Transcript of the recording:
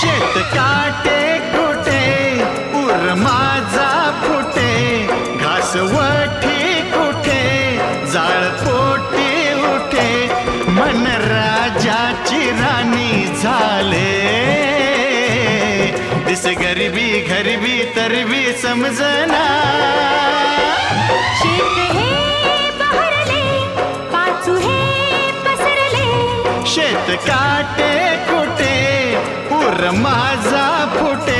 काटे कुठे उर माझा फुटे घास वठी कुठे जाळ पोटी उठे मन राजाची राणी झाले. दिस गरिबी गरिबी तरबी समजना. शेत हे बहरले पाचू हे पसरले. शेत काटे माझा फुटे